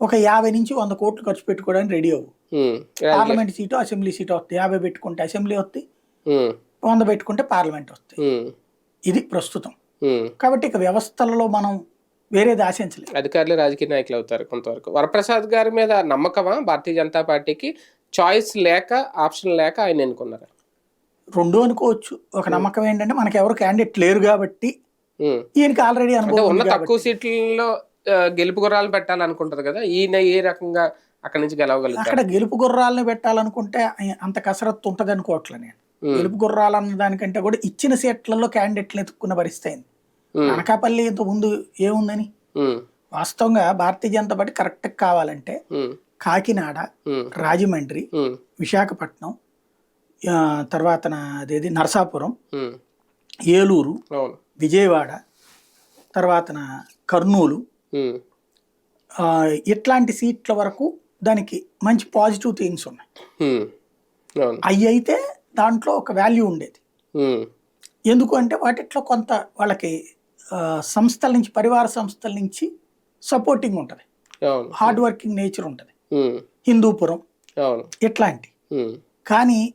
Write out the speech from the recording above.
ఒక యాభై నుంచి వంద కోట్లు ఖర్చు పెట్టుకోవడానికి రెడీ అవ్వు. పార్లమెంట్ సీటు అసెంబ్లీ సీటు వస్తాయి. యాభై పెట్టుకుంటే అసెంబ్లీ వస్తాయి. వంద పెట్టుకుంటే పార్లమెంట్ వస్తాయి. ఇది ప్రస్తుతం. కాబట్టి ఇక వ్యవస్థలలో మనం వేరేది ఆశించలేదు అధికారులు రాజకీయ నాయకులు అవుతారు కొంతవరకు. వరప్రసాద్ గారి మీద నమ్మకమా? భారతీయ జనతా పార్టీకి చాయిస్ లేక ఆప్షన్ లేక ఆయన ఎన్నుకున్నారు? రెండు అనుకోవచ్చు. ఒక నమ్మకం ఏంటంటే మనకి ఎవరు క్యాండిడేట్ లేరు కాబట్టి. ఈయనకి ఆల్రెడీ అనుభవం ఉన్న తక్కువ. సీట్లలో గెలుపు గుర్రాలు పెట్టాలనుకుంటది కదా ఈయన ఏ రకంగా అక్కడి నుంచి గెలవగలుగుతారు అక్కడ గెలుపు గుర్రాలని పెట్టాలనుకుంటే అంత కసరత్తు ఉంటది అనుకోవట్లే నేను. గెలుపు గుర్రాలు అన్న దానికంటే కూడా ఇచ్చిన సీట్లలో క్యాండిడేట్లు ఎత్తుక్కున్న పరిస్థితి అయింది. అనకాపల్లి ఇంత ముందు ఏముందని? వాస్తవంగా భారతీయ జనతా పార్టీ కరెక్ట్ కావాలంటే కాకినాడ రాజమండ్రి విశాఖపట్నం తర్వాత అదేది నరసాపురం. ఏలూరు విజయవాడ తర్వాత కర్నూలు ఇట్లాంటి సీట్ల వరకు దానికి మంచి పాజిటివ్ థింగ్స్ ఉన్నాయి. అవును. అవి అయితే దాంట్లో ఒక వాల్యూ ఉండేది. ఉమ్, ఎందుకు అంటే వాటిట్లో కొంత వాళ్ళకి సంస్థల నుంచి పరివార సంస్థల నుంచి సపోర్టింగ్ ఉంటుంది. హార్డ్ వర్కింగ్ నేచర్ ఉంటుంది. హిందూపురం ఇట్లాంటి. కానీ